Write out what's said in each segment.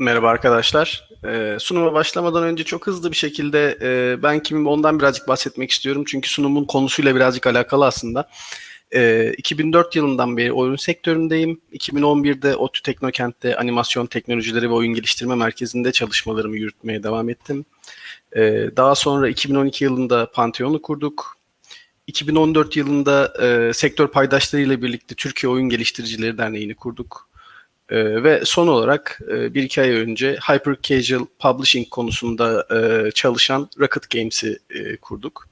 Merhaba arkadaşlar. Ee, sunuma başlamadan önce çok hızlı bir şekilde e, ben kimim ondan birazcık bahsetmek istiyorum. Çünkü sunumun konusuyla birazcık alakalı aslında. Ee, 2004 yılından beri oyun sektöründeyim. 2011'de ODTÜ Teknokent'te animasyon teknolojileri ve oyun geliştirme merkezinde çalışmalarımı yürütmeye devam ettim. Ee, daha sonra 2012 yılında Pantheon'u kurduk. 2014 yılında e, sektör paydaşları ile birlikte Türkiye Oyun Geliştiricileri Derneği'ni kurduk. Ee, ve son olarak e, bir iki ay önce Hyper Casual Publishing konusunda e, çalışan Rocket Games'i e, kurduk.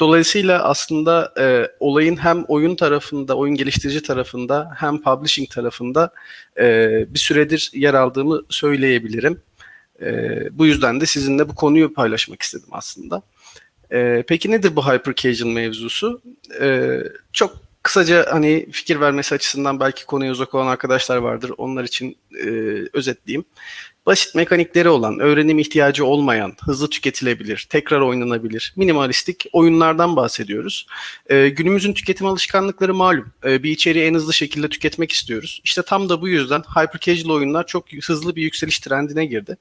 Dolayısıyla aslında e, olayın hem oyun tarafında, oyun geliştirici tarafında hem publishing tarafında e, bir süredir yer aldığımı söyleyebilirim. E, bu yüzden de sizinle bu konuyu paylaşmak istedim aslında. E, peki nedir bu Hyper Casual mevzusu? E, çok kısaca hani fikir vermesi açısından belki konuya uzak olan arkadaşlar vardır. Onlar için e, özetleyeyim. Basit mekanikleri olan, öğrenim ihtiyacı olmayan, hızlı tüketilebilir, tekrar oynanabilir, minimalistik oyunlardan bahsediyoruz. E, günümüzün tüketim alışkanlıkları malum. E, bir içeriği en hızlı şekilde tüketmek istiyoruz. İşte tam da bu yüzden hyper casual oyunlar çok hızlı bir yükseliş trendine girdi.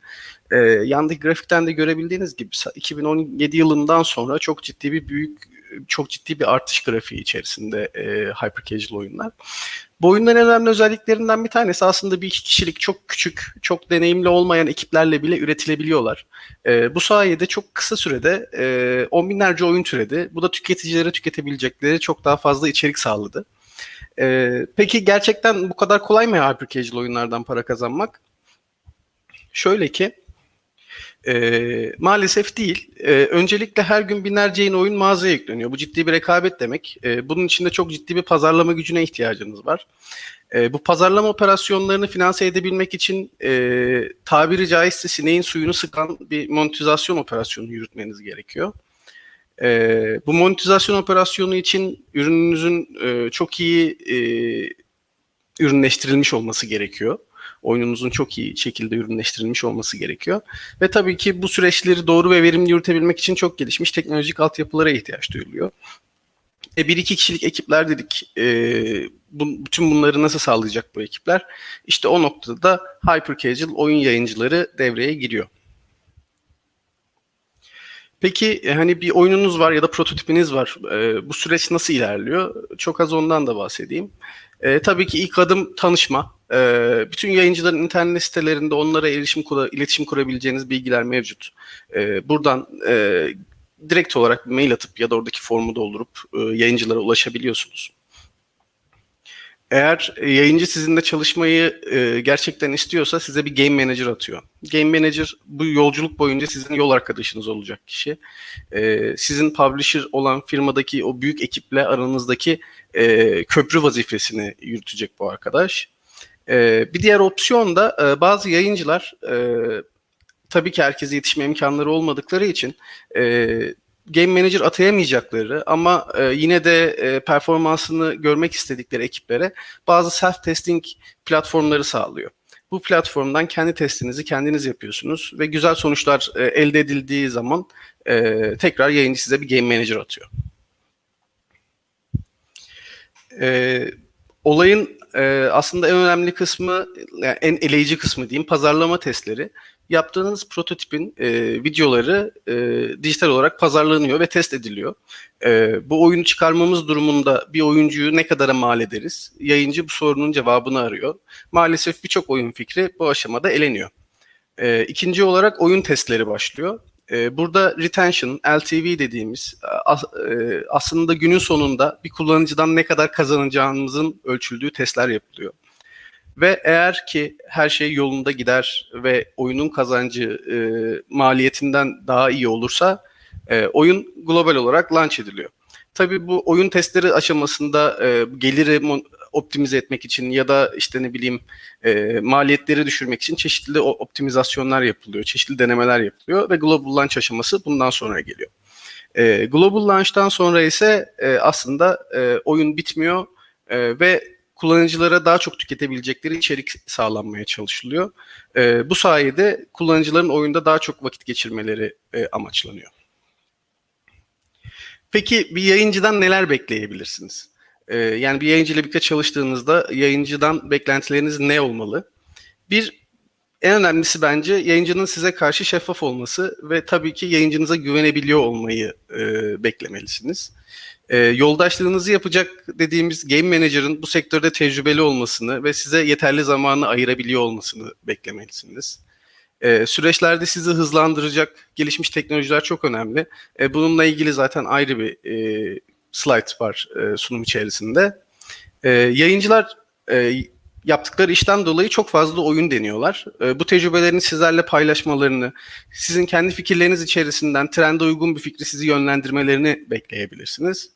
E, yandaki grafikten de görebildiğiniz gibi 2017 yılından sonra çok ciddi bir büyük çok ciddi bir artış grafiği içerisinde e, hyper casual oyunlar. Bu oyunların önemli özelliklerinden bir tanesi aslında bir iki kişilik çok küçük, çok deneyimli olmayan ekiplerle bile üretilebiliyorlar. E, bu sayede çok kısa sürede e, on binlerce oyun türedi. Bu da tüketicilere tüketebilecekleri çok daha fazla içerik sağladı. E, peki gerçekten bu kadar kolay mı hyper casual oyunlardan para kazanmak? Şöyle ki e, maalesef değil. E, öncelikle her gün binlerce yeni oyun mağazaya yükleniyor. Bu ciddi bir rekabet demek. E, bunun içinde çok ciddi bir pazarlama gücüne ihtiyacınız var. E, bu pazarlama operasyonlarını finanse edebilmek için e, tabiri caizse sineğin suyunu sıkan bir monetizasyon operasyonu yürütmeniz gerekiyor. E, bu monetizasyon operasyonu için ürününüzün e, çok iyi e, ürünleştirilmiş olması gerekiyor oyununuzun çok iyi şekilde ürünleştirilmiş olması gerekiyor. Ve tabii ki bu süreçleri doğru ve verimli yürütebilmek için çok gelişmiş teknolojik altyapılara ihtiyaç duyuluyor. E, bir iki kişilik ekipler dedik. E, bu, bütün bunları nasıl sağlayacak bu ekipler? İşte o noktada da hyper casual oyun yayıncıları devreye giriyor. Peki e, hani bir oyununuz var ya da prototipiniz var. E, bu süreç nasıl ilerliyor? Çok az ondan da bahsedeyim. E, tabii ki ilk adım tanışma. E, bütün yayıncıların internet sitelerinde onlara erişim kura, iletişim kurabileceğiniz bilgiler mevcut. E, buradan e, direkt olarak mail atıp ya da oradaki formu doldurup e, yayıncılara ulaşabiliyorsunuz. Eğer yayıncı sizinle çalışmayı e, gerçekten istiyorsa size bir game manager atıyor. Game manager bu yolculuk boyunca sizin yol arkadaşınız olacak kişi. E, sizin publisher olan firmadaki o büyük ekiple aranızdaki e, köprü vazifesini yürütecek bu arkadaş. E, bir diğer opsiyon da e, bazı yayıncılar e, tabii ki herkese yetişme imkanları olmadıkları için e, game manager atayamayacakları ama e, yine de e, performansını görmek istedikleri ekiplere bazı self testing platformları sağlıyor. Bu platformdan kendi testinizi kendiniz yapıyorsunuz ve güzel sonuçlar e, elde edildiği zaman e, tekrar yayıncı size bir game manager atıyor. E, olayın e, aslında en önemli kısmı, yani en eleyici kısmı diyeyim, pazarlama testleri. Yaptığınız prototipin e, videoları e, dijital olarak pazarlanıyor ve test ediliyor. E, bu oyunu çıkarmamız durumunda bir oyuncuyu ne kadara mal ederiz? Yayıncı bu sorunun cevabını arıyor. Maalesef birçok oyun fikri bu aşamada eleniyor. E, ikinci olarak oyun testleri başlıyor. Ee, burada retention, LTV dediğimiz e, aslında günün sonunda bir kullanıcıdan ne kadar kazanacağımızın ölçüldüğü testler yapılıyor. Ve eğer ki her şey yolunda gider ve oyunun kazancı e, maliyetinden daha iyi olursa e, oyun global olarak launch ediliyor. Tabii bu oyun testleri aşamasında e, geliri optimize etmek için ya da işte ne bileyim e, maliyetleri düşürmek için çeşitli optimizasyonlar yapılıyor, çeşitli denemeler yapılıyor ve global launch aşaması bundan sonra geliyor. E, global launch'tan sonra ise e, aslında e, oyun bitmiyor e, ve kullanıcılara daha çok tüketebilecekleri içerik sağlanmaya çalışılıyor. E, bu sayede kullanıcıların oyunda daha çok vakit geçirmeleri e, amaçlanıyor. Peki bir yayıncıdan neler bekleyebilirsiniz? Ee, yani bir yayıncı ile birlikte çalıştığınızda yayıncıdan beklentileriniz ne olmalı? Bir en önemlisi bence yayıncının size karşı şeffaf olması ve tabii ki yayıncınıza güvenebiliyor olmayı e, beklemelisiniz. E, yoldaşlığınızı yapacak dediğimiz game manager'ın bu sektörde tecrübeli olmasını ve size yeterli zamanı ayırabiliyor olmasını beklemelisiniz. E, süreçlerde sizi hızlandıracak gelişmiş teknolojiler çok önemli. E, bununla ilgili zaten ayrı bir e, slide var e, sunum içerisinde. E, yayıncılar e, yaptıkları işten dolayı çok fazla oyun deniyorlar. E, bu tecrübelerini sizlerle paylaşmalarını, sizin kendi fikirleriniz içerisinden trende uygun bir fikri sizi yönlendirmelerini bekleyebilirsiniz.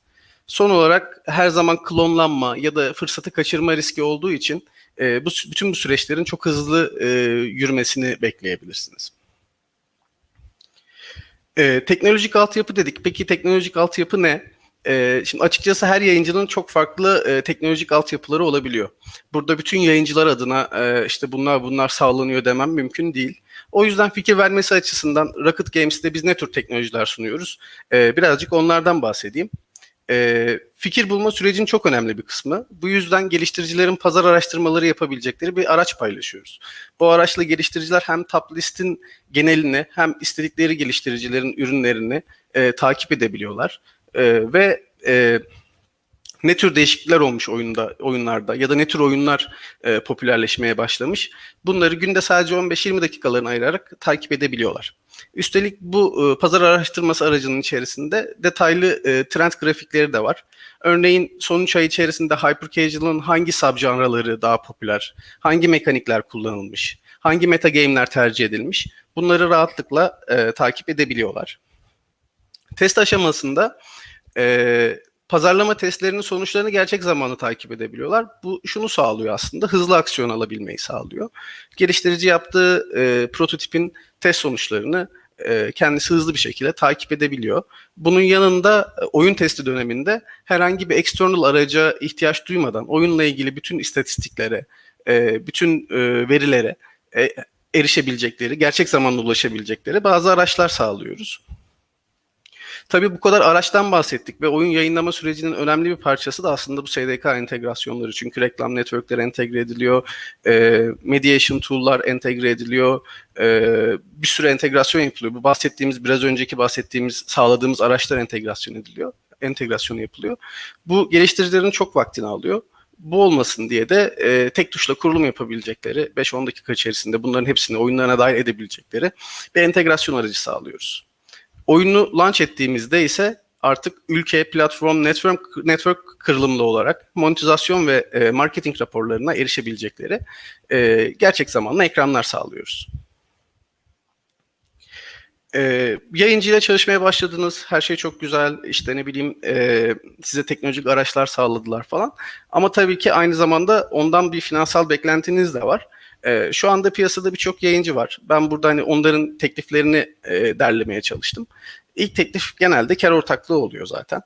Son olarak her zaman klonlanma ya da fırsatı kaçırma riski olduğu için e, bu bütün bu süreçlerin çok hızlı e, yürümesini bekleyebilirsiniz. E, teknolojik altyapı dedik. Peki teknolojik altyapı ne? E, şimdi açıkçası her yayıncının çok farklı e, teknolojik altyapıları olabiliyor. Burada bütün yayıncılar adına e, işte bunlar bunlar sağlanıyor demem mümkün değil. O yüzden fikir vermesi açısından Rocket Games'te biz ne tür teknolojiler sunuyoruz? E, birazcık onlardan bahsedeyim. E, fikir bulma sürecin çok önemli bir kısmı. Bu yüzden geliştiricilerin pazar araştırmaları yapabilecekleri bir araç paylaşıyoruz. Bu araçla geliştiriciler hem top listin genelini hem istedikleri geliştiricilerin ürünlerini e, takip edebiliyorlar. E, ve e, ne tür değişiklikler olmuş oyunda oyunlarda ya da ne tür oyunlar e, popülerleşmeye başlamış. Bunları günde sadece 15-20 dakikalarını ayırarak takip edebiliyorlar. Üstelik bu e, pazar araştırması aracının içerisinde detaylı e, trend grafikleri de var. Örneğin son 3 ay içerisinde hyper casual'ın hangi subjanraları daha popüler, hangi mekanikler kullanılmış, hangi meta game'ler tercih edilmiş bunları rahatlıkla e, takip edebiliyorlar. Test aşamasında e, pazarlama testlerinin sonuçlarını gerçek zamanlı takip edebiliyorlar. Bu şunu sağlıyor aslında, hızlı aksiyon alabilmeyi sağlıyor. Geliştirici yaptığı e, prototipin test sonuçlarını e, kendisi hızlı bir şekilde takip edebiliyor. Bunun yanında oyun testi döneminde herhangi bir external araca ihtiyaç duymadan oyunla ilgili bütün istatistiklere, e, bütün e, verilere e, erişebilecekleri, gerçek zamanlı ulaşabilecekleri bazı araçlar sağlıyoruz. Tabii bu kadar araçtan bahsettik ve oyun yayınlama sürecinin önemli bir parçası da aslında bu SDK entegrasyonları. Çünkü reklam networkleri entegre ediliyor, e, mediation tool'lar entegre ediliyor, e, bir sürü entegrasyon yapılıyor. Bu bahsettiğimiz, biraz önceki bahsettiğimiz, sağladığımız araçlar entegrasyon ediliyor, entegrasyonu yapılıyor. Bu geliştiricilerin çok vaktini alıyor bu olmasın diye de e, tek tuşla kurulum yapabilecekleri 5-10 dakika içerisinde bunların hepsini oyunlarına dahil edebilecekleri bir entegrasyon aracı sağlıyoruz. Oyunu launch ettiğimizde ise artık ülke, platform, network, network kırılımlı olarak monetizasyon ve e, marketing raporlarına erişebilecekleri e, gerçek zamanlı ekranlar sağlıyoruz. E, yayıncıyla çalışmaya başladınız, her şey çok güzel, işte ne bileyim e, size teknolojik araçlar sağladılar falan. Ama tabii ki aynı zamanda ondan bir finansal beklentiniz de var. E, şu anda piyasada birçok yayıncı var. Ben burada hani onların tekliflerini e, derlemeye çalıştım. İlk teklif genelde kar ortaklığı oluyor zaten.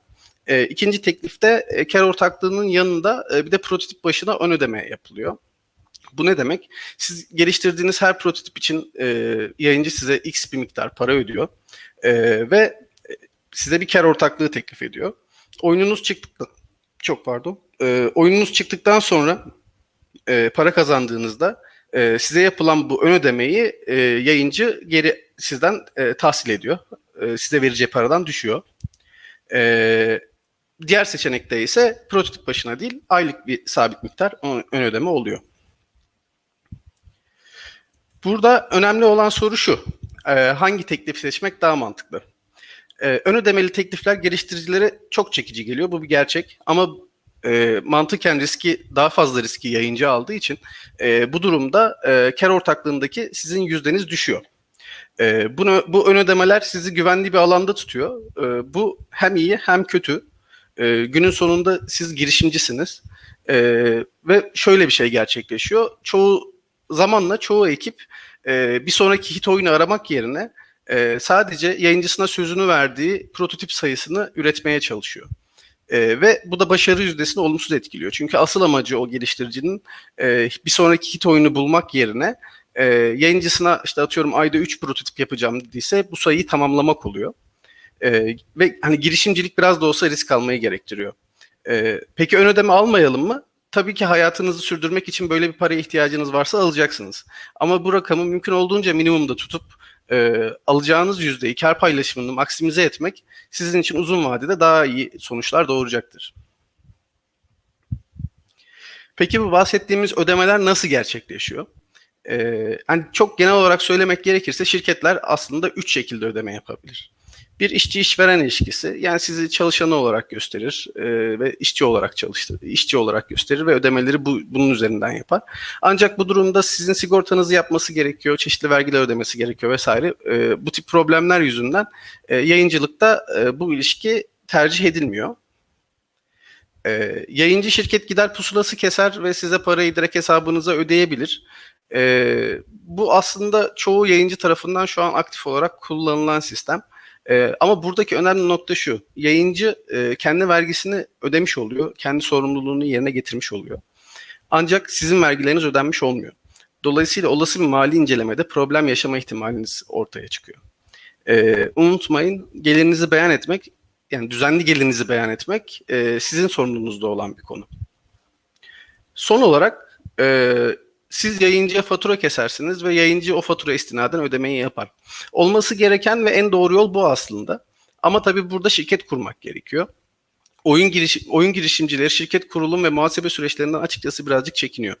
E, ikinci teklifte e, kar ortaklığının yanında e, bir de prototip başına ön ödeme yapılıyor. Bu ne demek? Siz geliştirdiğiniz her prototip için e, yayıncı size x bir miktar para ödüyor e, ve size bir kar ortaklığı teklif ediyor. Oyununuz çıktıktan çok pardon. E, oyununuz çıktıktan sonra e, para kazandığınızda e, size yapılan bu ön ödemeyi e, yayıncı geri sizden e, tahsil ediyor. E, size vereceği paradan düşüyor. E, diğer seçenekte ise prototip başına değil aylık bir sabit miktar ön ödeme oluyor. Burada önemli olan soru şu. E, hangi teklifi seçmek daha mantıklı? E, ön ödemeli teklifler geliştiricilere çok çekici geliyor. Bu bir gerçek. Ama e, mantıken riski daha fazla riski yayıncı aldığı için e, bu durumda e, kar ortaklığındaki sizin yüzdeniz düşüyor. E, bunu, bu ön ödemeler sizi güvenli bir alanda tutuyor. E, bu hem iyi hem kötü. E, günün sonunda siz girişimcisiniz. E, ve şöyle bir şey gerçekleşiyor. Çoğu zamanla çoğu ekip e, bir sonraki hit oyunu aramak yerine e, sadece yayıncısına sözünü verdiği prototip sayısını üretmeye çalışıyor. E, ve bu da başarı yüzdesini olumsuz etkiliyor. Çünkü asıl amacı o geliştiricinin e, bir sonraki hit oyunu bulmak yerine e, yayıncısına işte atıyorum ayda 3 prototip yapacağım dediyse bu sayıyı tamamlamak oluyor. E, ve hani girişimcilik biraz da olsa risk almayı gerektiriyor. E, peki ön ödeme almayalım mı? tabii ki hayatınızı sürdürmek için böyle bir paraya ihtiyacınız varsa alacaksınız. Ama bu rakamı mümkün olduğunca minimumda tutup e, alacağınız yüzdeyi kar paylaşımını maksimize etmek sizin için uzun vadede daha iyi sonuçlar doğuracaktır. Peki bu bahsettiğimiz ödemeler nasıl gerçekleşiyor? Ee, hani çok genel olarak söylemek gerekirse şirketler aslında üç şekilde ödeme yapabilir. Bir işçi işveren ilişkisi yani sizi çalışanı olarak gösterir e, ve işçi olarak çalıştırır, işçi olarak gösterir ve ödemeleri bu, bunun üzerinden yapar. Ancak bu durumda sizin sigortanızı yapması gerekiyor, çeşitli vergiler ödemesi gerekiyor vesaire. E, bu tip problemler yüzünden e, yayıncılıkta e, bu ilişki tercih edilmiyor. E, yayıncı şirket gider pusulası keser ve size parayı direkt hesabınıza ödeyebilir. E, bu aslında çoğu yayıncı tarafından şu an aktif olarak kullanılan sistem. E, ama buradaki önemli nokta şu. Yayıncı e, kendi vergisini ödemiş oluyor. Kendi sorumluluğunu yerine getirmiş oluyor. Ancak sizin vergileriniz ödenmiş olmuyor. Dolayısıyla olası bir mali incelemede problem yaşama ihtimaliniz ortaya çıkıyor. E, unutmayın gelirinizi beyan etmek yani düzenli gelirinizi beyan etmek e, sizin sorumluluğunuzda olan bir konu. Son olarak e, siz yayıncıya fatura kesersiniz ve yayıncı o fatura istinaden ödemeyi yapar. Olması gereken ve en doğru yol bu aslında. Ama tabii burada şirket kurmak gerekiyor. Oyun, giriş, oyun girişimcileri şirket kurulum ve muhasebe süreçlerinden açıkçası birazcık çekiniyor.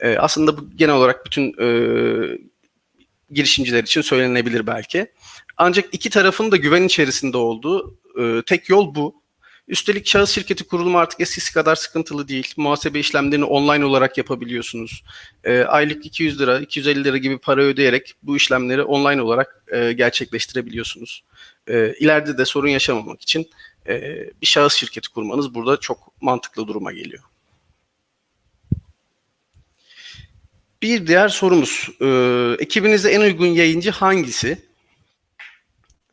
E, aslında bu genel olarak bütün e, girişimciler için söylenebilir belki. Ancak iki tarafın da güven içerisinde olduğu e, tek yol bu. Üstelik şahıs şirketi kurulumu artık eskisi kadar sıkıntılı değil. Muhasebe işlemlerini online olarak yapabiliyorsunuz. E, aylık 200 lira, 250 lira gibi para ödeyerek bu işlemleri online olarak e, gerçekleştirebiliyorsunuz. E, ileride de sorun yaşamamak için e, bir şahıs şirketi kurmanız burada çok mantıklı duruma geliyor. Bir diğer sorumuz. E, ekibinize en uygun yayıncı hangisi?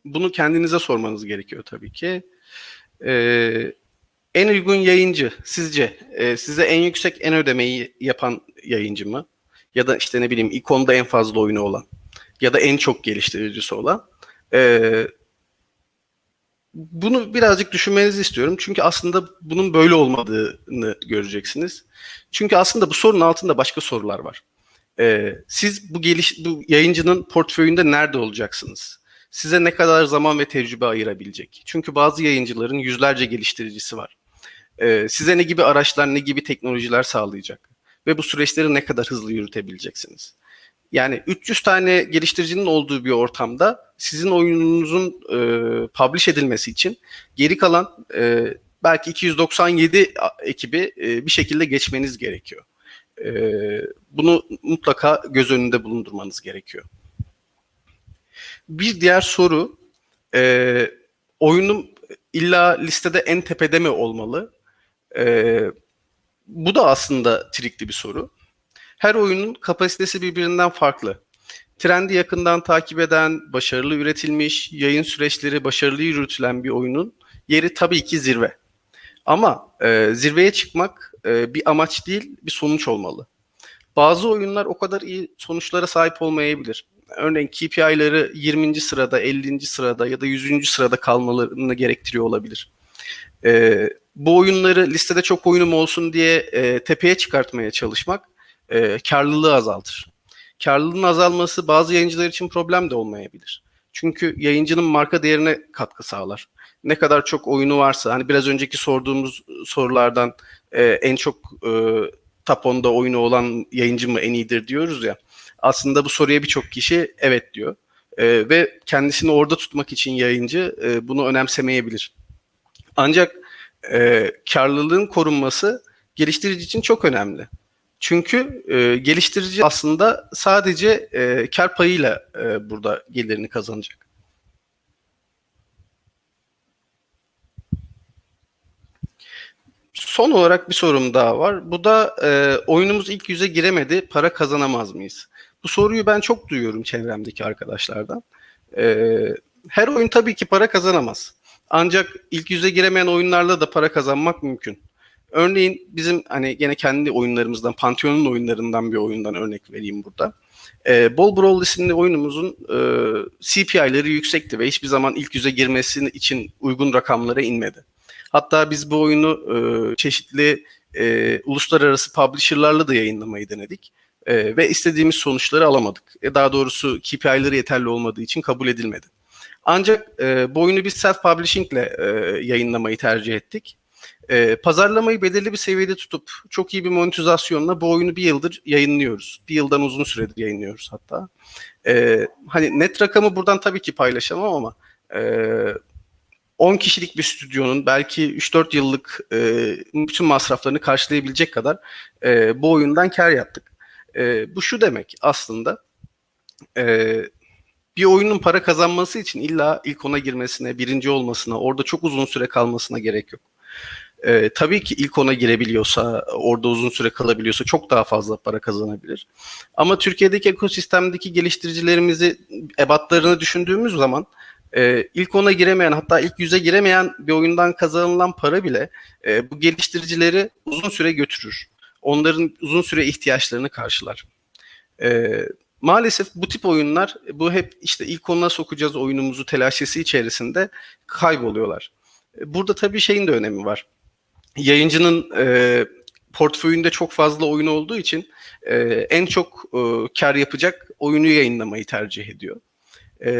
Bunu kendinize sormanız gerekiyor tabii ki. Ee, en uygun yayıncı sizce e, size en yüksek en ödemeyi yapan yayıncı mı? Ya da işte ne bileyim ikonda en fazla oyunu olan ya da en çok geliştiricisi olan. Ee, bunu birazcık düşünmenizi istiyorum. Çünkü aslında bunun böyle olmadığını göreceksiniz. Çünkü aslında bu sorunun altında başka sorular var. Ee, siz bu geliş bu yayıncının portföyünde nerede olacaksınız? Size ne kadar zaman ve tecrübe ayırabilecek. Çünkü bazı yayıncıların yüzlerce geliştiricisi var. Ee, size ne gibi araçlar, ne gibi teknolojiler sağlayacak ve bu süreçleri ne kadar hızlı yürütebileceksiniz. Yani 300 tane geliştiricinin olduğu bir ortamda sizin oyununuzun e, publish edilmesi için geri kalan e, belki 297 ekibi e, bir şekilde geçmeniz gerekiyor. E, bunu mutlaka göz önünde bulundurmanız gerekiyor. Bir diğer soru, e, oyunum illa listede en tepede mi olmalı? E, bu da aslında trikli bir soru. Her oyunun kapasitesi birbirinden farklı. Trendi yakından takip eden, başarılı üretilmiş, yayın süreçleri başarılı yürütülen bir oyunun yeri tabii ki zirve. Ama e, zirveye çıkmak e, bir amaç değil, bir sonuç olmalı. Bazı oyunlar o kadar iyi sonuçlara sahip olmayabilir örneğin KPI'ları 20. sırada, 50. sırada ya da 100. sırada kalmalarını gerektiriyor olabilir. E, bu oyunları listede çok oyunum olsun diye e, tepeye çıkartmaya çalışmak e, karlılığı azaltır. Karlılığın azalması bazı yayıncılar için problem de olmayabilir. Çünkü yayıncının marka değerine katkı sağlar. Ne kadar çok oyunu varsa, hani biraz önceki sorduğumuz sorulardan e, en çok e, top 10'da oyunu olan yayıncı mı en iyidir diyoruz ya aslında bu soruya birçok kişi evet diyor. E, ve kendisini orada tutmak için yayıncı e, bunu önemsemeyebilir. Ancak e, karlılığın korunması geliştirici için çok önemli. Çünkü e, geliştirici aslında sadece e, kar payıyla e, burada gelirini kazanacak. Son olarak bir sorum daha var. Bu da e, oyunumuz ilk yüze giremedi, para kazanamaz mıyız? Bu soruyu ben çok duyuyorum çevremdeki arkadaşlardan. Ee, her oyun tabii ki para kazanamaz. Ancak ilk yüze giremeyen oyunlarla da para kazanmak mümkün. Örneğin bizim hani gene kendi oyunlarımızdan, Pantheon'un oyunlarından bir oyundan örnek vereyim burada. Ee, Ball Brawl isimli oyunumuzun e, CPI'leri yüksekti ve hiçbir zaman ilk yüze girmesi için uygun rakamlara inmedi. Hatta biz bu oyunu e, çeşitli e, uluslararası publisher'larla da yayınlamayı denedik. E, ve istediğimiz sonuçları alamadık. E, daha doğrusu KPI'leri yeterli olmadığı için kabul edilmedi. Ancak e, bu oyunu biz self-publishing ile e, yayınlamayı tercih ettik. E, pazarlamayı belirli bir seviyede tutup çok iyi bir monetizasyonla bu oyunu bir yıldır yayınlıyoruz. Bir yıldan uzun süredir yayınlıyoruz hatta. E, hani net rakamı buradan tabii ki paylaşamam ama e, 10 kişilik bir stüdyonun belki 3-4 yıllık e, bütün masraflarını karşılayabilecek kadar e, bu oyundan kar yaptık. E, bu şu demek aslında e, bir oyunun para kazanması için illa ilk ona girmesine, birinci olmasına, orada çok uzun süre kalmasına gerek yok. Ee, tabii ki ilk ona girebiliyorsa, orada uzun süre kalabiliyorsa çok daha fazla para kazanabilir. Ama Türkiye'deki ekosistemdeki geliştiricilerimizi, ebatlarını düşündüğümüz zaman e, ilk ona giremeyen hatta ilk yüze giremeyen bir oyundan kazanılan para bile e, bu geliştiricileri uzun süre götürür. Onların uzun süre ihtiyaçlarını karşılar. E, maalesef bu tip oyunlar bu hep işte ilk onuna sokacağız oyunumuzu telaşesi içerisinde kayboluyorlar. E, Burada tabii şeyin de önemi var. Yayıncının e, portföyünde çok fazla oyun olduğu için e, en çok e, kar yapacak oyunu yayınlamayı tercih ediyor. E,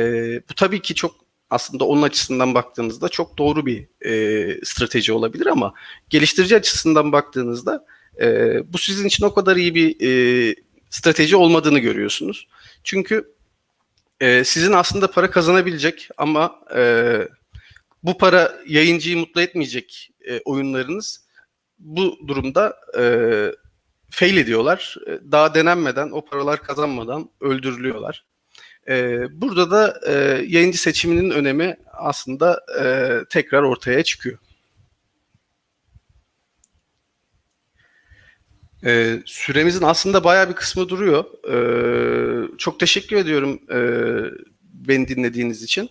bu tabii ki çok aslında onun açısından baktığınızda çok doğru bir e, strateji olabilir ama geliştirici açısından baktığınızda e, bu sizin için o kadar iyi bir e, strateji olmadığını görüyorsunuz. Çünkü e, sizin aslında para kazanabilecek ama e, bu para yayıncıyı mutlu etmeyecek e, oyunlarınız bu durumda e, fail ediyorlar. E, Daha denenmeden, o paralar kazanmadan öldürülüyorlar. E, burada da e, yayıncı seçiminin önemi aslında e, tekrar ortaya çıkıyor. E, süremizin aslında bayağı bir kısmı duruyor. E, çok teşekkür ediyorum e, beni dinlediğiniz için.